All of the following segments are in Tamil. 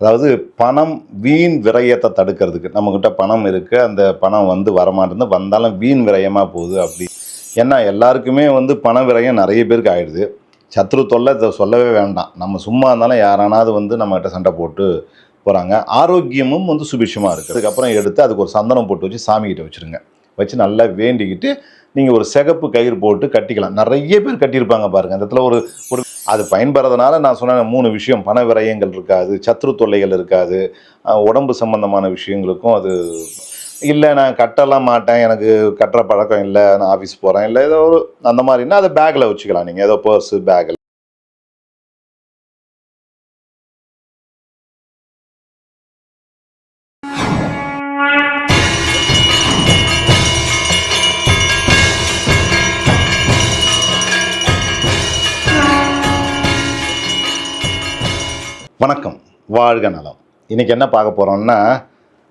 அதாவது பணம் வீண் விரயத்தை தடுக்கிறதுக்கு. நம்மக்கிட்ட பணம் இருக்குது அந்த பணம் வந்து வரமாட்டேருந்து வந்தாலும் வீண் விரயமாக போகுது அப்படி. ஏன்னா எல்லாருக்குமே வந்து பண விரயம் நிறைய பேருக்கு ஆயிடுது. சத்ரு தொல்லை இதை சொல்லவே வேண்டாம். நம்ம சும்மா இருந்தாலும் யாரானாவது வந்து நம்மகிட்ட சண்டை போட்டு போகிறாங்க ஆரோக்கியமும் வந்து சுபிட்சமாக இருக்குது அதுக்கப்புறம் எடுத்து அதுக்கு ஒரு சந்தனம் போட்டு வச்சு சாமிகிட்ட வச்சுருங்க. வச்சு நல்லா வேண்டிக்கிட்டு நீங்கள் ஒரு சிகப்பு கயிறு போட்டு கட்டிக்கலாம். நிறைய பேர் கட்டியிருப்பாங்க பாருங்கள் அந்த இடத்துல ஒரு ஒரு அது பயன்படுறதுனால நான் சொன்ன மூணு விஷயம். பண விரயங்கள் இருக்காது சத்ரு தொல்லைகள் இருக்காது உடம்பு சம்பந்தமான விஷயங்களுக்கும் அது இல்லை நான் கட்டலாம் மாட்டேன் எனக்கு கட்டுற பழக்கம் இல்லை நான் ஆஃபீஸ் போகிறேன் இல்லை ஏதோ ஒரு அந்த மாதிரின்னா அதை பேக்கில் வச்சுக்கலாம். நீங்கள் ஏதோ பர்ஸு பேக்கில் வாழ்க நலம். இன்றைக்கி என்ன பார்க்க போகிறோம்னா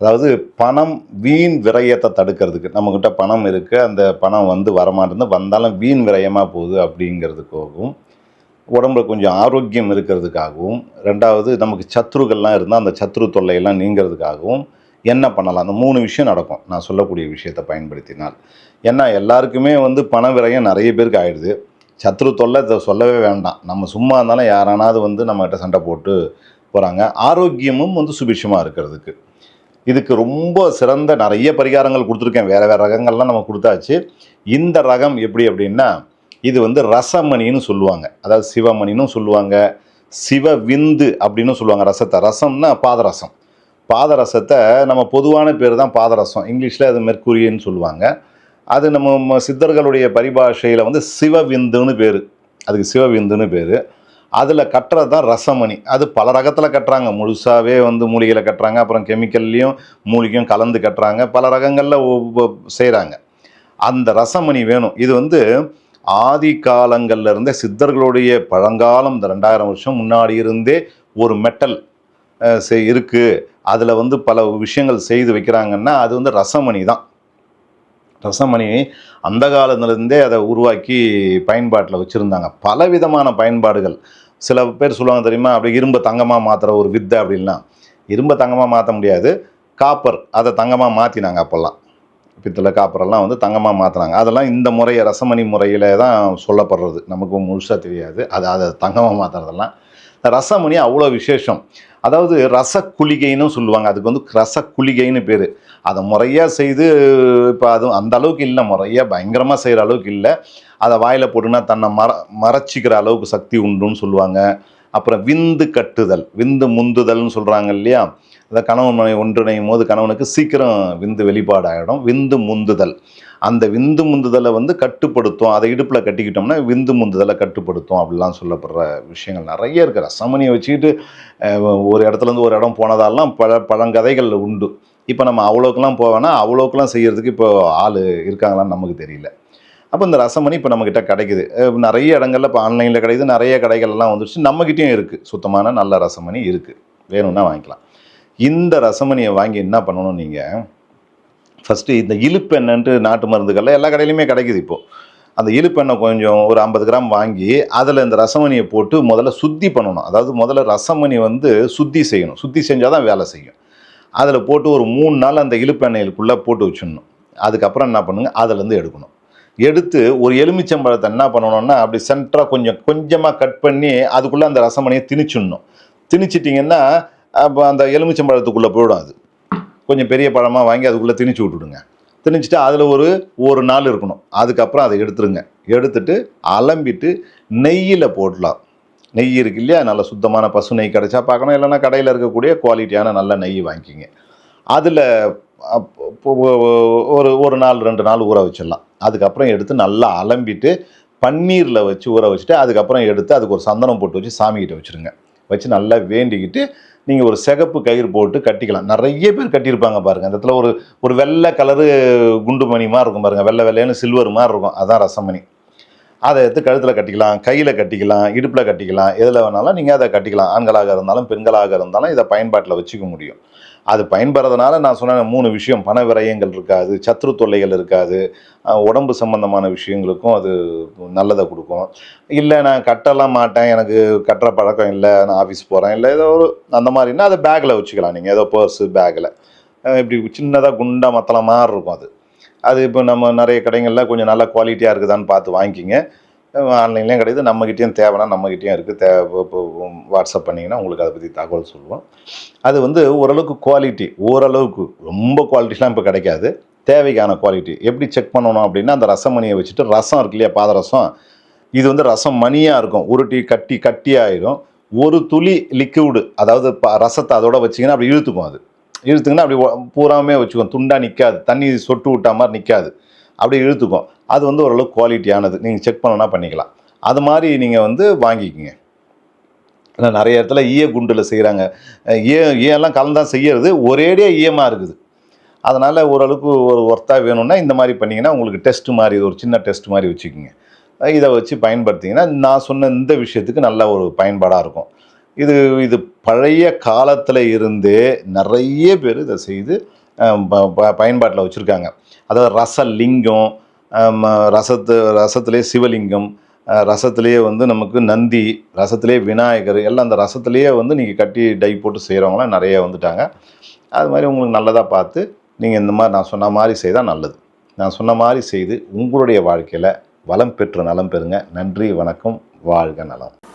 அதாவது பணம் வீண் விரயத்தை தடுக்கிறதுக்கு நம்மக்கிட்ட பணம் இருக்குது அந்த பணம் வந்து வரமாட்டேருந்து வந்தாலும் வீண் விரயமாக போகுது அப்படிங்கிறதுக்காகவும் உடம்புல கொஞ்சம் ஆரோக்கியம் இருக்கிறதுக்காகவும் ரெண்டாவது நமக்கு சத்ருக்கள்லாம் இருந்தால் அந்த சத்ரு தொல்லையெல்லாம் நீங்கிறதுக்காகவும் என்ன பண்ணலாம்? அந்த மூணு விஷயம் நடக்கும். நான் சொல்லக்கூடிய விஷயத்தை பயன்படுத்தினால். ஏன்னா எல்லாருக்குமே வந்து பண விரயம் நிறைய பேருக்கு ஆயிடுது. சத்ரு தொல்லை இதை சொல்லவே வேண்டாம். நம்ம சும்மா இருந்தாலும் யாரானாவது வந்து நம்மகிட்ட சண்டை போட்டு போகிறாங்க ஆரோக்கியமும் வந்து சுபிட்சமாக இருக்கிறதுக்கு. இதுக்கு ரொம்ப சிறந்த நிறைய பரிகாரங்கள் கொடுத்துருக்கேன். வேறு வேறு ரகங்கள்லாம் நம்ம கொடுத்தாச்சு. இந்த ரகம் எப்படி அப்படின்னா இது வந்து ரசமணின்னு சொல்லுவாங்க. அதாவது சிவமணின்னு சொல்லுவாங்க. சிவவிந்து அப்படின்னு சொல்லுவாங்க ரசத்தை. ரசம்னா பாதரசம். பாதரசத்தை நம்ம பொதுவான பேர் தான் பாதரசம். இங்கிலீஷில் அது மெர்க்குரியன்னு சொல்லுவாங்க. அது நம்ம சித்தர்களுடைய பரிபாஷையில் வந்து சிவவிந்துன்னு பேர். அதுக்கு சிவவிந்துன்னு பேர். அதில் கட்டுறது தான் ரசமணி. அது பல ரகத்தில் கட்டுறாங்க. முழுசாகவே வந்து மூலிகையில் கட்டுறாங்க. அப்புறம் கெமிக்கல்லையும் மூலிகையும் கலந்து கட்டுறாங்க. பல ரகங்களில் செய்கிறாங்க அந்த ரசமணி வேணும். இது வந்து ஆதி காலங்கள்ல இருந்தே சித்தர்களுடைய பழங்காலம் இந்த ரெண்டாயிரம் வருஷம் முன்னாடி இருந்தே ஒரு மெட்டல் இருக்குது அதில் வந்து பல விஷயங்கள் செய்து வைக்கிறாங்கன்னா அது வந்து ரசமணி தான். ரசமணி அந்த காலத்துலேருந்தே அதை உருவாக்கி பயன்பாட்டில் வச்சுருந்தாங்க. பலவிதமான பயன்பாடுகள். சில பேர் சொல்லுவாங்க தெரியுமா அப்படி இரும்பை தங்கமாக மாற்றுற ஒரு வித்தை அப்படின்லாம் இரும்பை தங்கமாக மாற்ற முடியாது. காப்பர் அதை தங்கமாக மாற்றினாங்க அப்போல்லாம். பித்தளை காப்பரெல்லாம் வந்து தங்கமாக மாற்றினாங்க அதெல்லாம் இந்த முறையை ரசமணி முறையில் தான் சொல்லப்படுறது. நமக்கு முழுசாக தெரியாது. அது அதை தங்கமாக மாற்றுறதெல்லாம் ரசமுனி அவ்வளோ விசேஷம். அதாவது ரசக்குளிகைன்னு சொல்லுவாங்க. அதுக்கு வந்து ரசக்குளிகைன்னு பேர். அதை முறையாக செய்து இப்போ அது அந்த அளவுக்கு இல்லை. முறையாக பயங்கரமாக செய்கிற அளவுக்கு இல்லை. அதை வாயில் போட்டுனா தன்னை மற மறைச்சிக்கிற அளவுக்கு சக்தி உண்டுன்னு சொல்லுவாங்க. அப்புறம் விந்து கட்டுதல் விந்து முந்துதல்னு சொல்கிறாங்க இல்லையா? அதை கணவன் மனைவி ஒன்றிணையும் போது கணவனுக்கு சீக்கிரம் விந்து வெளிப்பாடு ஆகிடும் விந்து முந்துதல். அந்த விந்து முந்துதலை வந்து கட்டுப்படுத்தும். அதை இடுப்பில் கட்டிக்கிட்டோம்னா விந்து முந்துதலை கட்டுப்படுத்தும் அப்படிலாம் சொல்லப்படுற விஷயங்கள் நிறைய இருக்குது ரசமணியை வச்சுக்கிட்டு ஒரு இடத்துலேருந்து ஒரு இடம் போனதாலாம் பல பழங்கதைகள் உண்டு. இப்போ நம்ம அவ்வளோக்கெல்லாம் போவேன்னா அவ்வளோக்கெல்லாம் செய்கிறதுக்கு இப்போ ஆள் இருக்காங்களான்னு நமக்கு தெரியல. அப்போ இந்த ரசமணி இப்போ நம்மக்கிட்ட கிடைக்குது. நிறைய இடங்கள்ல இப்போ ஆன்லைனில் கிடைக்குது. நிறைய கடைகள்லாம் வந்துருச்சு. நம்மக்கிட்டேயும் இருக்குது சுத்தமான நல்ல ரசமணி இருக்குது வேணும்னா வாங்கிக்கலாம். இந்த ரசமணியை வாங்கி என்ன பண்ணணும் நீங்கள் ஃபஸ்ட்டு இந்த இழுப்பெண்ணன்ட்டு நாட்டு மருந்துகளில் எல்லா கடையிலையுமே கிடைக்குது இப்போது அந்த இழுப்பெண்ணை கொஞ்சம் ஒரு ஐம்பது கிராம் வாங்கி அதில் இந்த ரசமணியை போட்டு முதல்ல சுத்தி பண்ணணும். அதாவது முதல்ல ரசமணி வந்து சுத்தி செய்யணும். சுத்தி செஞ்சால் தான் வேலை செய்யும். அதில் போட்டு ஒரு மூணு நாள் அந்த இழுப்பெண்ணெய்க்குள்ளே போட்டு வச்சிடணும். அதுக்கப்புறம் என்ன பண்ணுங்க? அதுலேருந்து எடுக்கணும். எடுத்து ஒரு எலுமிச்சம்பழத்தை என்ன பண்ணணும்னா அப்படி சென்டராக கொஞ்சம் கொஞ்சமாக கட் பண்ணி அதுக்குள்ளே அந்த ரசமணியை திணிச்சிடணும். திணிச்சிட்டிங்கன்னா அப்போ அந்த எலுமிச்சம்பழத்துக்குள்ளே போயிடும் அது. கொஞ்சம் பெரிய பழமாக வாங்கி அதுக்குள்ளே திணிச்சு விட்டுடுங்க. திணிச்சிட்டு அதில் ஒரு ஒரு நாள் இருக்கணும். அதுக்கப்புறம் அதை எடுத்துருங்க. எடுத்துட்டு அலம்பிட்டு நெய்யில் போடலாம். நெய் இருக்கு இல்லையா? நல்ல சுத்தமான பசு நெய் கிடைச்சா பார்க்கணும். இல்லைன்னா கடையில் இருக்கக்கூடிய குவாலிட்டியான நல்ல நெய் வாங்கிக்கிங்க அதில் ஒரு ஒரு நாள் ரெண்டு நாள் ஊற வச்சிடலாம். அதுக்கப்புறம் எடுத்து நல்லா அலம்பிட்டு பன்னீரில் வச்சு ஊற வச்சுட்டு அதுக்கப்புறம் எடுத்து அதுக்கு ஒரு சந்தனம் போட்டு வச்சு சாமிகிட்ட வச்சுருங்க. வச்சு நல்லா வேண்டிக்கிட்டு நீங்கள் ஒரு சிகப்பு கயிறு போட்டு கட்டிக்கலாம். நிறைய பேர் கட்டியிருப்பாங்க பாருங்கள் அந்த இடத்துல ஒரு ஒரு வெள்ளை கலரு குண்டு மணி மாதிரி இருக்கும் பாருங்கள் வெள்ளை வெள்ளைன்னு சில்வர் மாதிரி இருக்கும். அதான் ரசமணி. அதை எடுத்து கழுத்தில் கட்டிக்கலாம் கையில் கட்டிக்கலாம் இடுப்பில் கட்டிக்கலாம் எதில் வேணாலும் நீங்கள் அதை கட்டிக்கலாம். ஆண்களாக இருந்தாலும் பெண்களாக இருந்தாலும் இதை பயன்பாட்டில் வச்சுக்க முடியும். அது பயன்படுறதுனால நான் சொன்ன மூணு விஷயம் பண விரயங்கள் இருக்காது சத்ரு தொல்லைகள் இருக்காது உடம்பு சம்பந்தமான விஷயங்களுக்கும் அது நல்லதை கொடுக்கும். இல்லை நான் கட்டலாம் மாட்டேன் எனக்கு கட்டுற பழக்கம் இல்லை நான் ஆஃபீஸ் போகிறேன் இல்லை ஏதோ ஒரு அந்த மாதிரின்னா அதை பேக்கில் வச்சுக்கலாம் நீங்கள் ஏதோ பர்ஸு பேக்கில் இப்படி சின்னதாக குண்டா மத்தள மாதிரி இருக்கும் அது. அது இப்போ நம்ம நிறைய கடைங்களில் கொஞ்சம் நல்லா குவாலிட்டியாக இருக்குதான்னு பார்த்து வாங்கிக்கிங்க. ஆன்லைன்லேயும் கிடையாது நம்மக்கிட்டேயும் தேவைன்னா நம்மக்கிட்டேயும் இருக்குது தே இப்போ வாட்ஸ்அப் பண்ணிங்கன்னா உங்களுக்கு அதை பற்றி தகவல் சொல்லுவோம். அது வந்து ஓரளவுக்கு குவாலிட்டி ஓரளவுக்கு ரொம்ப குவாலிட்டிலாம் இப்போ கிடைக்காது. தேவைக்கான குவாலிட்டி எப்படி செக் பண்ணணும் அப்படின்னா அந்த ரசமணியை வச்சுட்டு ரசம் இருக்கு இல்லையா பாதரசம் இது வந்து ரசம் மணியாக இருக்கும். உருட்டி கட்டி கட்டியாயிரும் ஒரு துளி லிக்விடு அதாவது ப- ரசத்தை அதோட வச்சிங்கன்னா அப்படி இழுத்துக்கும் அது. இழுத்துங்கன்னா அப்படி பூராமே வச்சுக்கோம் துண்டாக நிற்காது தண்ணி சொட்டு விட்டா மாதிரி நிற்காது அப்படி இழுத்துக்கும் அது வந்து ஓரளவுக்கு குவாலிட்டியானது நீங்கள் செக் பண்ணணும்னா பண்ணிக்கலாம். அது மாதிரி நீங்கள் வந்து வாங்கிக்கிங்க. ஏன்னா நிறைய இடத்துல ஈய குண்டில் செய்கிறாங்க ஈய ஈயெல்லாம் கலந்தான் செய்யறது ஒரேடியாக ஈயமாக இருக்குது. அதனால் ஓரளவுக்கு ஒரு ஒர்த்தாக வேணும்னா இந்த மாதிரி பண்ணிங்கன்னா உங்களுக்கு டெஸ்ட் மாதிரி ஒரு சின்ன டெஸ்ட் மாதிரி வச்சுக்கோங்க. இதை வச்சு பயன்படுத்திங்கன்னா நான் சொன்ன இந்த விஷயத்துக்கு நல்ல ஒரு பயன்பாடாக இருக்கும். இது இது பழைய காலத்தில் இருந்தே நிறைய பேர் இதை செய்து பயன்பாட்டில் வச்சுருக்காங்க. அதாவது ரசலிங்கம் லிங்கம் ரசத்து ரசத்துலேயே சிவலிங்கம் ரசத்துலேயே வந்து நமக்கு நந்தி ரசத்துலேயே விநாயகர் எல்லாம் அந்த ரசத்துலேயே வந்து நீங்கள் கட்டி டை போட்டு செய்கிறவங்களாம் நிறைய வந்துட்டாங்க. அது மாதிரி உங்களுக்கு நல்லதாக பார்த்து நீங்கள் இந்த மாதிரி நான் சொன்ன மாதிரி செய்தால் நல்லது. நான் சொன்ன மாதிரி செய்து உங்களுடைய வாழ்க்கையில் வளம் பெற்று நலம் பெறுங்க. நன்றி வணக்கம் வாழ்க நலம்.